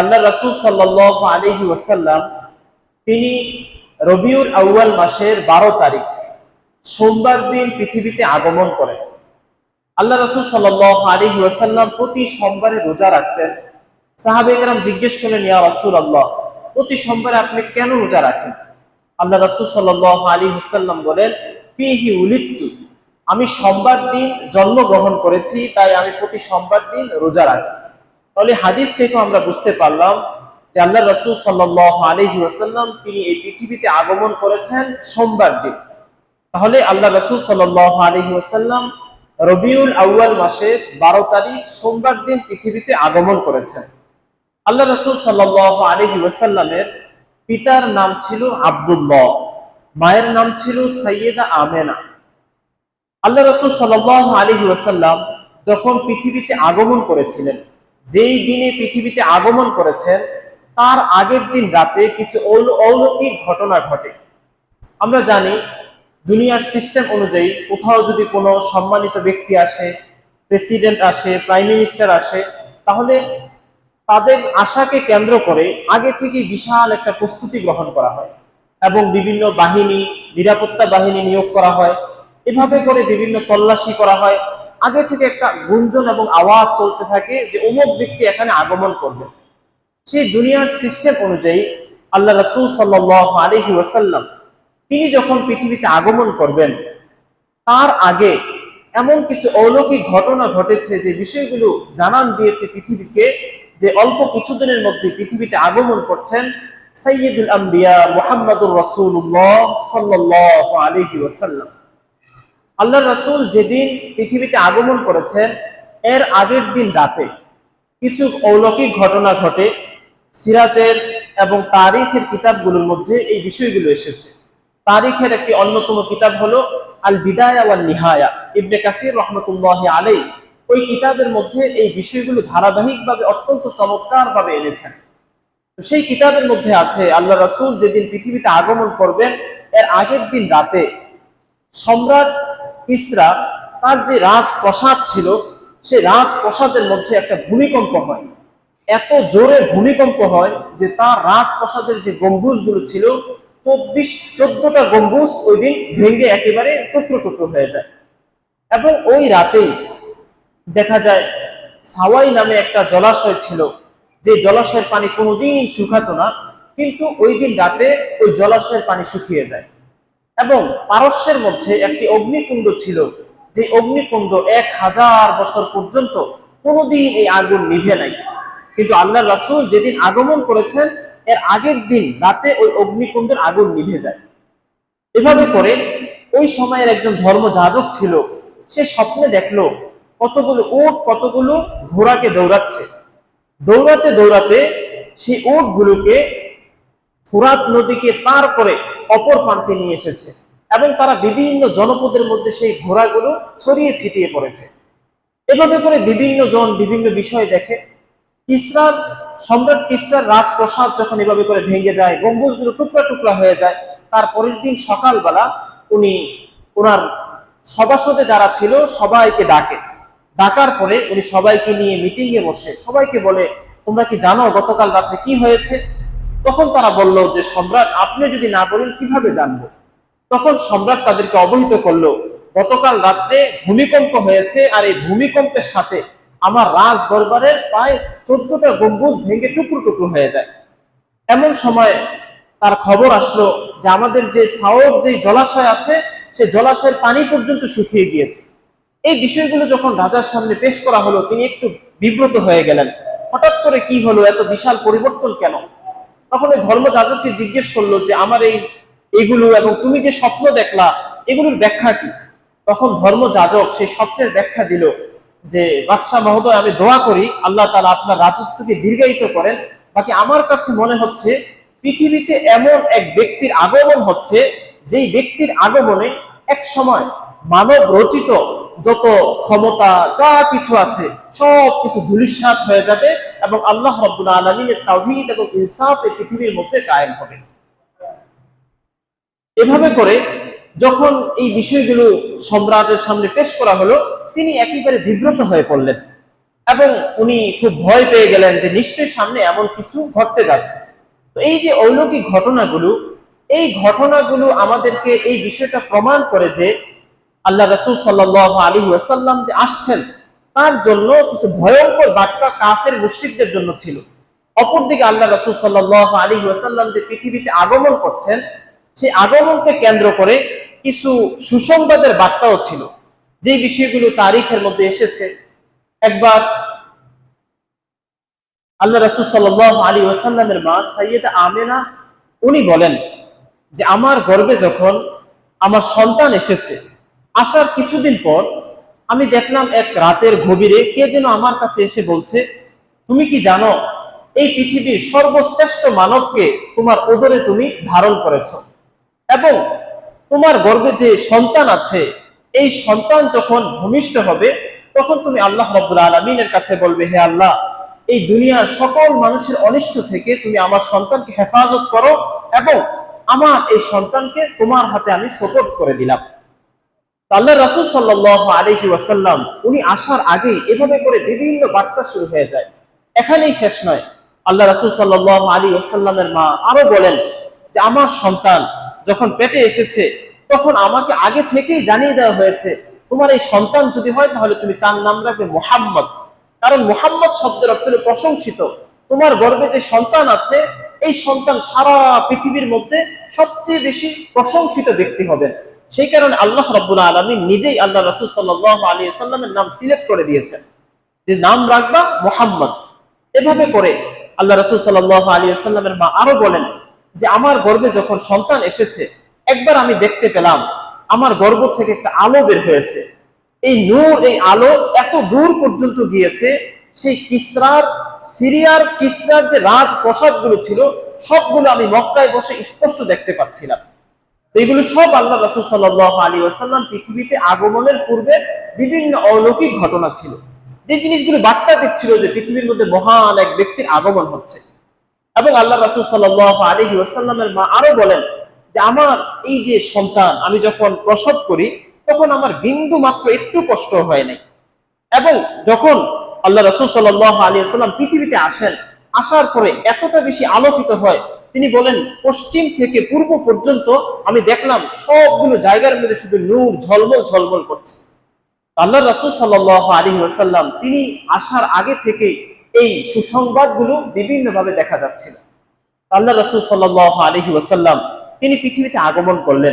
আল্লাহ রাসূল সাল্লাল্লাহু আলাইহি ওয়াসাল্লাম, তিনি রবিউল আউয়াল মাসের বারো তারিখ, সোমবার দিন পৃথিবীতে আগমন করেন। আল্লাহ রসুল সাল্লাহ আলী ওয়াসাল্লাম প্রতি সোমবারে রোজা রাখতেন। সাহাবেকরাম জিজ্ঞেস করলেন, ইয়া রসুল আল্লাহ প্রতি সোমবারে আপনি কেন রোজা রাখেন? আল্লাহ রসুল সাল্লাহ আলী হুসাল্লাম বলেন, ফিহি উলিত্তু, আমি সোমবার দিন জন্মগ্রহণ করেছি, তাই আমি প্রতি সোমবার দিন রোজা রাখি। তাহলে হাদিস থেকে আমরা বুঝতে পারলাম যে আল্লাহ রসুল সাল্লাহ আলহি তিনি এই পৃথিবীতে আগমন করেছেন সোমবার দিন। তাহলে আল্লাহ রসুল সাল্লাহ আলহি রবিউল আউয়াল মাসের বারো তারিখ সোমবার দিন পৃথিবীতে আগমন করেছেন। আল্লাহ রসুল সাল্লাহ আলহি ওয়াসাল্লামের পিতার নাম ছিল আবদুল্লাহ, মায়ের নাম ছিল সৈয়দা আমেনা। আল্লাহ রসুল সাল্লাহ আলহি ওয়াসাল্লাম যখন পৃথিবীতে আগমন করেছিলেন যেই দিনে পৃথিবীতে আগমন করেছেন, তার আগের দিন রাতে কিছু অল- অলৌকিক ঘটনা ঘটে। আমরা জানি, দুনিয়ার সিস্টেম অনুযায়ী কোথাও যদি কোনো সম্মানিত ব্যক্তি আসে প্রেসিডেন্ট আসে প্রাইম মিনিস্টার আসে, তাহলে তাদের আশাকে কেন্দ্র করে আগে থেকে বিশাল একটা প্রস্তুতি গ্রহণ করা হয় এবং বিভিন্ন বাহিনী, নিরাপত্তা বাহিনী নিয়োগ করা হয়। এভাবে করে বিভিন্ন তল্লাশি করা হয়। আগে থেকে একটা গুঞ্জন এবং আওয়াজ চলতে থাকে যে অমুক ব্যক্তি এখানে আগমন করবে। সেই দুনিয়ার সিস্টেম অনুযায়ী আল্লাহ রসুল সাল্লাহ আলহি ওয়াসাল্লাম, তিনি যখন পৃথিবীতে আগমন করবেন, তার আগে এমন কিছু অলৌকিক ঘটনা ঘটেছে যে বিষয়গুলো জানান দিয়েছে পৃথিবীকে যে অল্প কিছুদিনের মধ্যে পৃথিবীতে আগমন করছেন সৈয়দুল আম্বিয়া মোহাম্মদুর রসুল্লাহ সাল্লাহ আলহি ওয়াসাল্লাম। আল্লাহ রসুল যেদিন পৃথিবীতে আগমন করেছেন, এর আগের দিন রাতে কিছু অলৌকিক ঘটনা ঘটে, সিরাতের এবং তারিখের কিতাবগুলোর মধ্যে এই বিষয়গুলো এসেছে। তারিখের একটি অন্যতম কিতাব হলো আল বিদায়া ওয়াল নিহায়া ইবনে কাসির রহমতুল্লাহ আলাই ওই কিতাবের মধ্যে এই বিষয়গুলো ধারাবাহিকভাবে অত্যন্ত চমৎকারভাবে এনেছেন। সেই কিতাবের মধ্যে আছে আল্লাহ রাসূল যেদিন পৃথিবীতে আগমন করবেন, এর আগের দিন রাতে সম্রাট ইসরা তার যে রাজপ্রসাদ ছিল, সে রাজপ্রসাদের মধ্যে একটা ভূমিকম্প হয়। এত জোরে ভূমিকম্প হয় যে তার রাজপ্রসাদের যে গম্বুজগুলো ছিল, চব্বিশ, চোদ্দটা গম্বুজ ওই দিন ভেঙে একেবারে টুকরো টুকরো হয়ে যায়। এবং ওই রাতেই দেখা যায়, সাওয়াই নামে একটা জলাশয় ছিল, যে জলাশয়ের পানি কোনোদিন শুকাতো না, কিন্তু ওই দিন রাতে ওই জলাশয়ের পানি শুকিয়ে যায়। এবং পারস্যের মধ্যে একটি অগ্নিকুণ্ড ছিল, যে অগ্নিকুণ্ড এক হাজার বছর পর্যন্ত কোনোদিন এই আগুন নিভে নাই। কিন্তু আল্লাহ রাসুল যেদিন আগমন করেছেন, এর আগের দিন রাতে ওই অগ্নিকুণ্ডের আগুন নিভে যায়। এভাবে করে ওই সময়ের একজন ধর্মযাজক ছিল, সে স্বপ্নে দেখল কতগুলো উট কতগুলো ঘোড়াকে দৌড়াচ্ছে। দৌড়াতে দৌড়াতে সেই উটগুলোকে ফুরাত নদীকে পার করে অপর প্রান্তে নিয়ে এসেছে এবং তারা বিভিন্ন জনপদের মধ্যে সেই ঘোড়াগুলো ছড়িয়ে ছিটিয়ে পড়েছে। এভাবে করে বিভিন্ন জন বিভিন্ন বিষয় দেখে। কিসরার সম্রাট কিসরার রাজপ্রসাদ যখন এভাবে করে ভেঙে যায়, গম্বুজগুলো টুকরা টুকরা হয়ে যায়, তার পরের দিন সকালবেলা উনি ওনার সভাসদে যারা ছিল সবাইকে ডাকে। ডাকার পরে উনি সবাইকে নিয়ে মিটিং এ বসে, সবাইকে বলে, তোমরা কি জানো গতকাল রাত্রে কি হয়েছে? তখন তারা বলল যে, সম্রাট, আপনি যদি না বলেন কীভাবে জানব? তখন সম্রাট তাদেরকে অবহিত করল, গতকাল রাত্রে ভূমিকম্প হয়েছে আর এই ভূমিকম্পের সাথে আমার রাজ দরবারের প্রায় চোদ্দটা গম্বুজ ভেঙে টুকরো টুকরো হয়ে যায়। এমন সময় তার খবর আসলো যে, আমাদের যে সাওর যে জলাশয় আছে সেই জলাশয়ের পানি পর্যন্ত শুকিয়ে গিয়েছে। এই বিষয়গুলো যখন রাজার সামনে পেশ করা হলো, তিনি একটু বিব্রত হয়ে গেলেন। হঠাৎ করে কি হলো? এত বিশাল পরিবর্তন কেন? তখন ওই ধর্মযাজককে জিজ্ঞেস করল যে, আমার এই এগুলো এবং তুমি যে স্বপ্ন দেখলা, এগুলোর ব্যাখ্যা কি? তখন ধর্মযাজক সেই স্বপ্নের ব্যাখ্যা দিল যে, বাদশাহ মহোদয়, আমি দোয়া করি, আল্লাহ তালা আপনার রাজত্বকে দীর্ঘায়িত করেন। বাকি আমার কাছে মনে হচ্ছে, পৃথিবীতে এমন এক ব্যক্তির আগমন হচ্ছে, যেই ব্যক্তির আগমনে এক সময় মানব রচিত যত ক্ষমতা, যা কিছু আছে সব কিছু ধুলিস্বাত হয়ে যাবে। এবং আল্লাহ রব্বুল আলমিনের তাওহীদ এবং ইনসাফ এই পৃথিবীর মধ্যে কায়েম হবে। এভাবে করে যখন এই বিষয়গুলো সম্রাটের সামনে পেশ করা হলো, তিনি একেবারে বিব্রত হয়ে পড়লেন এবং উনি খুব ভয় পেয়ে গেলেন যে নিশ্চয়ই সামনে এমন কিছু ঘটতে যাচ্ছে। তো এই যে অলৌকিক ঘটনাগুলো, এই ঘটনাগুলো আমাদেরকে এই বিষয়টা প্রমাণ করে যে আল্লাহ রসুল সাল্লাহ আলী ওয়াসাল্লাম যে আসছেন তার জন্য কিছু ভয়ঙ্কর বার্তা কাফের মুশরিকদের জন্য ছিল। অপরদিকে আল্লাহ রসুল সাল্লাহ আলী ওয়াসাল্লাম যে পৃথিবীতে আগমন করছেন সেই আগমনকে কেন্দ্র করে কিছু সুসংবাদের বার্তাও ছিল। যে বিষয়গুলো তারিখের মধ্যে এসেছে, একবার আল্লাহ রসুল সাল্লাহ আলী ওয়াসাল্লামের মা সাইয়েদা আমেনা, উনি বলেন যে, আমার গর্বে যখন আমার সন্তান এসেছে, আসার কিছুদিন পর আমি দেখলাম এক রাতের গভীরে কে যেন আমার কাছে এসে বলছে, তুমি কি জানো, এই পৃথিবীর সর্বশ্রেষ্ঠ মানবকে তোমার ওদরে তুমি ধারণ করেছ এবং তোমার গর্বে যে সন্তান আছে, এই সন্তান যখন ভূমিষ্ঠ হবে, তখন তুমি আল্লাহ রব্বুল আলমিনের কাছে বলবে, হে আল্লাহ, এই দুনিয়ার সকল মানুষের অনিষ্ট থেকে তুমি আমার সন্তানকে হেফাজত করো এবং আমার এই সন্তানকে তোমার হাতে আমি সপোর্ট করে দিলাম। আল্লাহ রাসুল সাল্লাহ আলহি ওয়াসাল্লাম, উনি আসার আগেই এভাবে করে বিভিন্ন বার্তা শুরু হয়ে যায়। এখানেই শেষ নয়। আল্লাহ রাসুল সাল্লাহ আলী ওয়াসাল্লামের মা আরও বলেন যে, আমার সন্তান যখন পেটে এসেছে, তখন আমাকে আগে থেকেই জানিয়ে দেওয়া হয়েছে, তোমার এই সন্তান যদি হয় তাহলে তুমি তার নাম রাখবে মোহাম্মদ। কারণ মোহাম্মদ শব্দের অর্থ প্রশংসিত। তোমার গর্বে যে সন্তান আছে, এই সন্তান সারা পৃথিবীর মধ্যে সবচেয়ে বেশি প্রশংসিত ব্যক্তি হবেন। সেই কারণে আল্লাহ রব্বুল আলমী নিজেই আল্লাহ রসুল সাল্লাহ আলী সাল্লামের নাম সিলেক্ট করে দিয়েছেন। যে নাম রাখবা মোহাম্মদ। এভাবে করে আল্লাহ রসুল সাল্লাহ আলী সাল্লামের মা আরও বলেন যে, আমার গর্বে যখন সন্তান এসেছে, একবার আমি দেখতে পেলাম, আমার গর্ব থেকে একটা আলো বের হয়েছে। এই নূর, এই আলো এত দূর পর্যন্ত গিয়েছে, সেই কিসরার, সিরিয়ার কিসরার যে রাজপ্রসাদগুলো ছিল, সবগুলো আমি মক্কায় বসে স্পষ্ট দেখতে পাচ্ছিলাম। এগুলো সব আল্লাহ রসুল সাল্লাহ আলী আসাল্লাম পৃথিবীতে আগমনের পূর্বে বিভিন্ন অলৌকিক ঘটনা ছিল। যে জিনিসগুলো বার্তা দিচ্ছিল যে পৃথিবীর মধ্যে মহান এক ব্যক্তির আগমন হচ্ছে। এবং আল্লাহ রাসুল সাল্লাহ আলহি ওয়াসাল্লামের মা আরও বলেন যে, আমার এই যে সন্তান, আমি যখন প্রসব করি, তখন আমার বিন্দু মাত্র একটু কষ্ট হয় নাই। এবং যখন আল্লাহ রসুল সাল্লাহ আলী সাল্লাম পৃথিবীতে আসেন, আসার পরে এতটা বেশি আলোকিত হয় তিনি বলেন, পশ্চিম থেকে পূর্ব পর্যন্ত আমি দেখলাম সবগুলো জায়গার মধ্যে শুধু নূর ঝলমল ঝলমল করছে। আল্লাহ রাসুল সাল্লাহ আলী ওসাল্লাম তিনি আসার আগে থেকে এই সুসংবাদগুলো বিভিন্নভাবে দেখা যাচ্ছিল। আল্লাহ রাসুল সাল্লাহ আলহি ওসাল্লাম তিনি পৃথিবীতে আগমন করলেন।